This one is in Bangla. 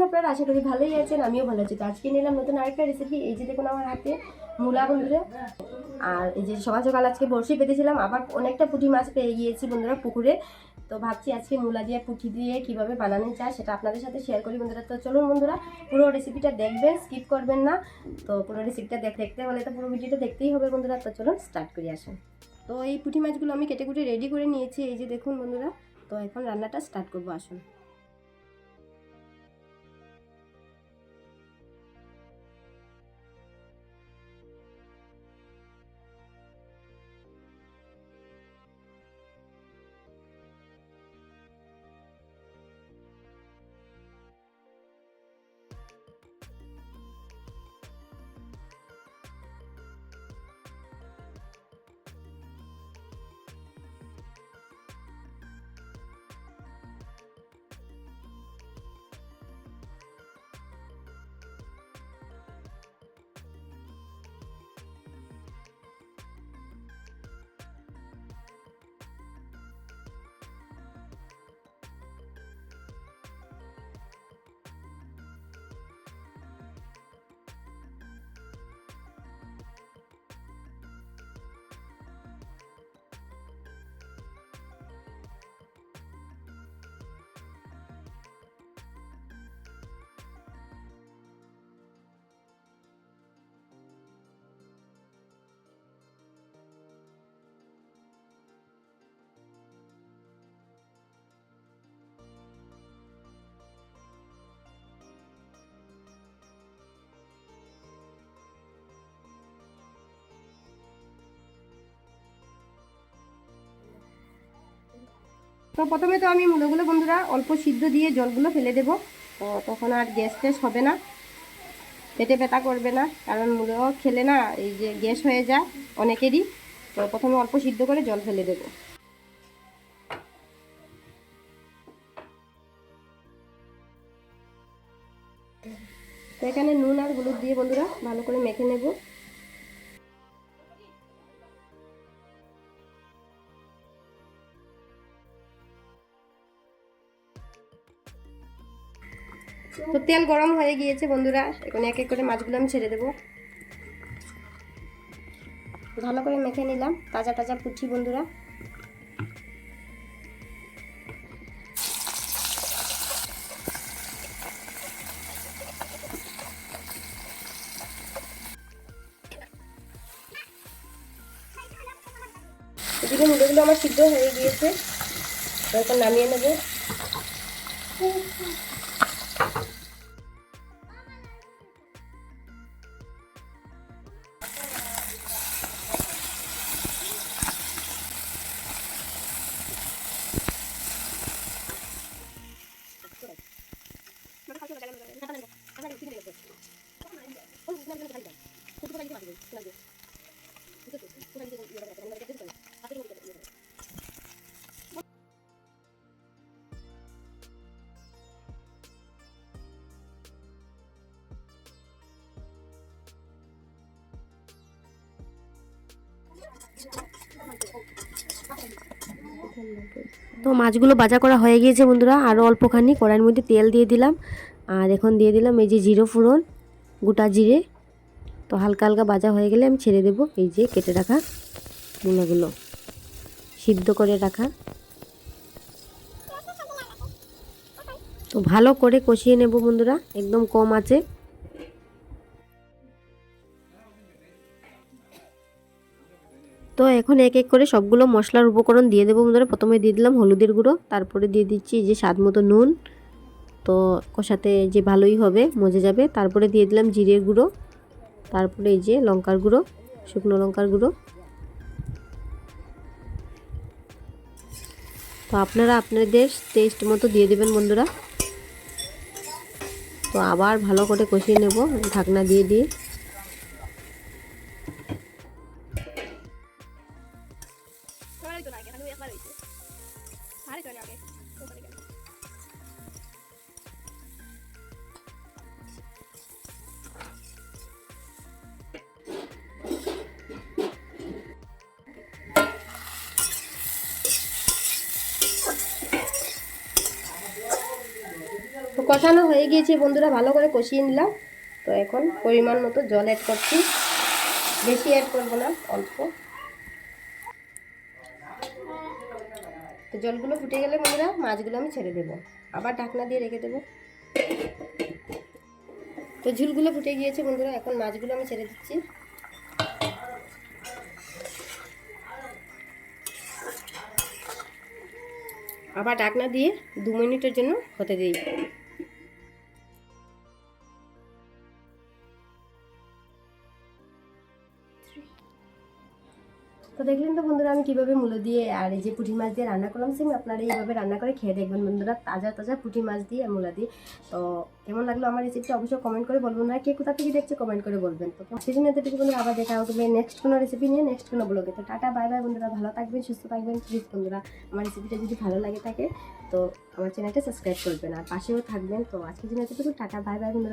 আছেন আপনারা? আশা করি ভালোই আছেন, আমিও ভালো আছি। তো আজকে নিলাম নতুন আরেকটা রেসিপি এই যে দেখুন আমার হাতে, মূলা বন্ধুরা। আর এই যে সকাল সকাল আজকে বড়শি পেতেছিলাম আবার অনেকটা পুঁটি মাছ পেয়ে গিয়েছি বন্ধুরা পুকুরে। তো ভাবছি আজকে মূলা দিয়ে পুঁটি দিয়ে কীভাবে বানানো যায় সেটা আপনাদের সাথে শেয়ার করি বন্ধুরা। তো চলুন বন্ধুরা, পুরো রেসিপিটা দেখবেন স্কিপ করবেন না। তো পুরো রেসিপিটা দেখ দেখতে হলে তো পুরো ভিডিওটা দেখতেই হবে বন্ধুরা। তো চলুন স্টার্ট করি, আসুন। তো এই পুঁটি মাছগুলো আমি কেটে কুটে রেডি করে নিয়েছি, এই যে দেখুন বন্ধুরা। তো এখন রান্নাটা স্টার্ট করব, আসুন। তো প্রথমে তো আমি মূলগুলো বন্ধুরা অল্প সিদ্ধ দিয়ে জলগুলো ফেলে দেবো। তো তখন আর গ্যাস ট্যাস হবে না। পেটে ব্যথা করবে না, কারণ মূলো খেলে না এই যে গ্যাস হয়ে যায় অনেকেরই। তো প্রথমে অল্প সিদ্ধ করে জল ফেলে দেবো। তো এখানে নুন আর হলুদ দিয়ে বন্ধুরা ভালো করে মেখে নেব। তো তেল গরম হয়ে গিয়েছে বন্ধুরা। এখন এক এক করে মাছগুলো আমি ছেড়ে দেবো। ভালো করে মেখে নিলাম। তাজা তাজা পুঁটি বন্ধুরা। এদিকে মুড়োগুলো আমার সিদ্ধ হয়ে গিয়েছে। তো এখন নামিয়ে নেব। তো মাছগুলো ভাজা করা হয়ে গিয়েছে বন্ধুরা আরও অল্পখানি কড়াইয়ের মধ্যে তেল দিয়ে দিলাম। আর এখন দিয়ে দিলাম এই যে জিরো ফোড়ন, গোটা জিরে। তো হালকা হালকা ভাজা হয়ে গেলে আমি ছেড়ে দেবো এই যে কেটে রাখা মূলাগুলো সিদ্ধ করে রাখা। তো ভালো করে কষিয়ে নেব বন্ধুরা, একদম কম আছে। তো এখন এক এক করে সবগুলো মশলার উপকরণ দিয়ে দেবো বন্ধুরা, প্রথমে দিয়ে দিলাম হলুদের গুঁড়ো, তারপরে দিয়ে দিচ্ছি যে স্বাদ মতো নুন। তো কষাতে যে ভালোই হবে, মজে যাবে। তারপরে দিয়ে দিলাম জিরের গুঁড়ো। তারপরে এই যে লঙ্কার গুঁড়ো, শুকনো লঙ্কার গুঁড়ো। তো আপনারা আপনাদের টেস্ট মতো দিয়ে দেবেন বন্ধুরা। তো আবার ভালো করে কষিয়ে নেব, ঢাকনা দিয়ে দিয়ে। তো কষানো হয়ে গিয়েছে, বন্ধুরা, ভালো করে কষিয়ে নিলাম। তো এখন পরিমাণ মতো জল অ্যাড করছি। বেশি অ্যাড করব না, অল্প। তো জলগুলো ফুটে গেলে, বন্ধুরা, মাছগুলো আমি ছেড়ে দেবো। আবার ঢাকনা দিয়ে রেখে দেবো। তো ঝুলগুলো ফুটে গিয়েছে, বন্ধুরা, এখন মাছগুলো আমি ছেড়ে দিচ্ছি। আবার ঢাকনা দিয়ে দু মিনিটের জন্য হতে দিই। তো দেখলেন তো বন্ধুরা, আমি কীভাবে মূলো দিয়ে আর এই যে পুঁটি মাছ দিয়ে রান্না করলাম সেম আপনারা এইভাবে রান্না করে খেয়ে দেখবেন বন্ধুরা, তাজা তাজা পুঁটি মাছ দিয়ে আর মূলা দিয়ে। তো কেমন লাগল আমার রেসিপিটা অবশ্যই কমেন্ট করে বলবেন না কে কোথা থেকে দেখছে কমেন্ট করে বলবেন। তো সেজন্য এতটুকু বন্ধুরা, আবার দেখা হবে নেক্সট কোনো রেসিপি নিয়ে নেক্সট কোনো ব্লগে তো টাটা বাই বাই বন্ধুরা, ভালো থাকবেন, সুস্থ থাকবেন। প্লিজ বন্ধুরা, আমার রেসিপিটা যদি ভালো লাগে থাকে, তো আমার চ্যানেলটা সাবস্ক্রাইব করবেন। আর পাশেও থাকবেন। তো আজকের জন্য এতটুকু, টাটা বাই বাই বন্ধুরা।